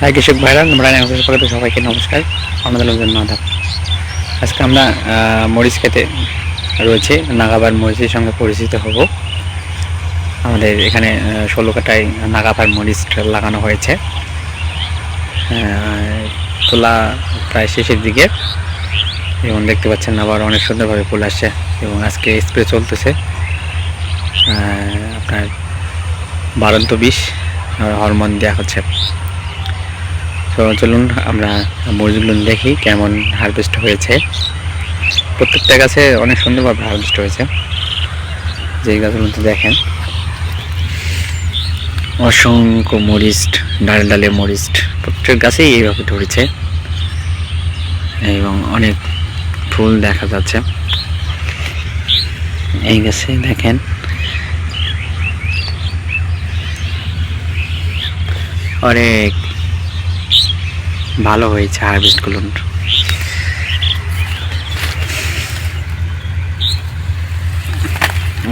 হ্যাঁ কৃষক ভাইরা আমরা পক্ষ সবাইকে নমস্কার। আমাদের লোকজন মাধব আজকে আমরা মরিচ খেতে রয়েছে নাগাবার মরিচের সঙ্গে পরিচিত হব। আমাদের এখানে ষোলো কাটায় নাগাবার মরিচ লাগানো হয়েছে। তোলা প্রায় শেষের দিকে। এবং দেখতে পাচ্ছেন আবার অনেক সুন্দরভাবে ফুল আসছে এবং আজকে স্প্রে চলতেছে। আপনার বারন্ত বিষ হরমোন দেওয়া হচ্ছে। তো চলুন আমরা মরিচগুলো দেখি কেমন হারভেস্ট হয়েছে। প্রত্যেকটা গাছে অনেক সুন্দরভাবে হারভেস্ট হয়েছে। যে গাছগুলোতে দেখেন। অসংখ্য মরিচ ডালে ডালে মরিচ প্রত্যেক গাছেই এইভাবে ধরেছে। এবং অনেক ফুল দেখা যাচ্ছে। এই গাছে দেখেন। অনেক ভালো হয়েছে হারভেস্টগুলো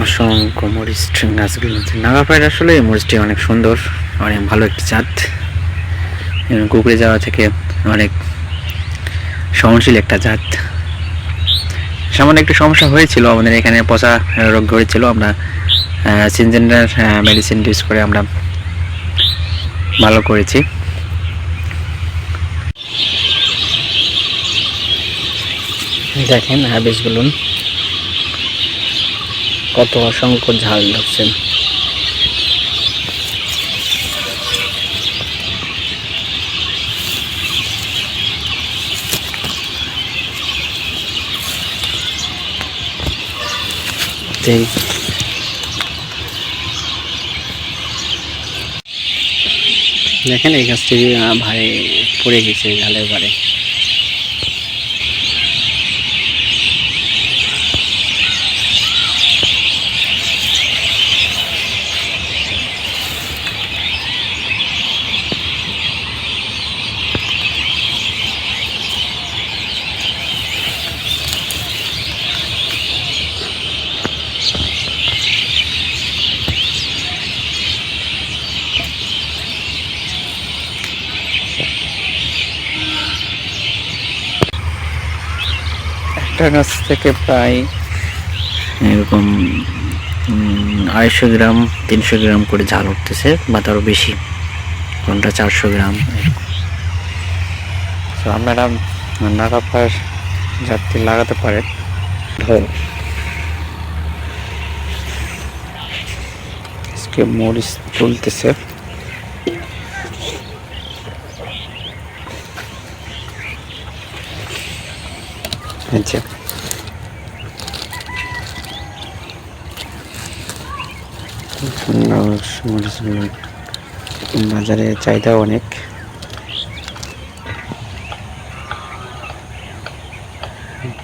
অসংখ্য মরিচ গাছগুলো নাগাপায়ের আসলে এই মরিচটি অনেক সুন্দর, অনেক ভালো একটি এবং কুকুরে যাওয়া থেকে অনেক সহনশীল একটা জাত। সামান্য একটু সমস্যা হয়েছিল, আমাদের এখানে পচা রোগ ধরেছিল আমরা সিনজেন্ডার মেডিসিন ইউজ করে আমরা ভালো করেছি। দেখেন হ্যাবিস বলুন কত অসংখ্য ঝাল ধরছেন। দেখেন এই গাছটি ভাই পড়ে গেছে ঝালের বারে একটা গাছ থেকে প্রায় এরকম আড়াইশো গ্রাম, তিনশো গ্রাম করে ঝাল উঠতেছে, বা তারও বেশি, কোনটা চারশো গ্রাম। তো আপনারা নাগাপার যাত্রী লাগাতে পারেন মরিচ তুলতেছে। আচ্ছা বাজারে চাহিদা অনেক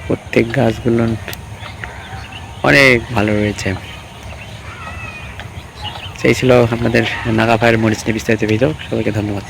প্রত্যেক গাছগুলো অনেক ভালো রয়েছে সেই ছিল আপনাদের নাগা ফায়ার মরিচ নিয়ে বিস্তারিত ভিডিও সবাইকে ধন্যবাদ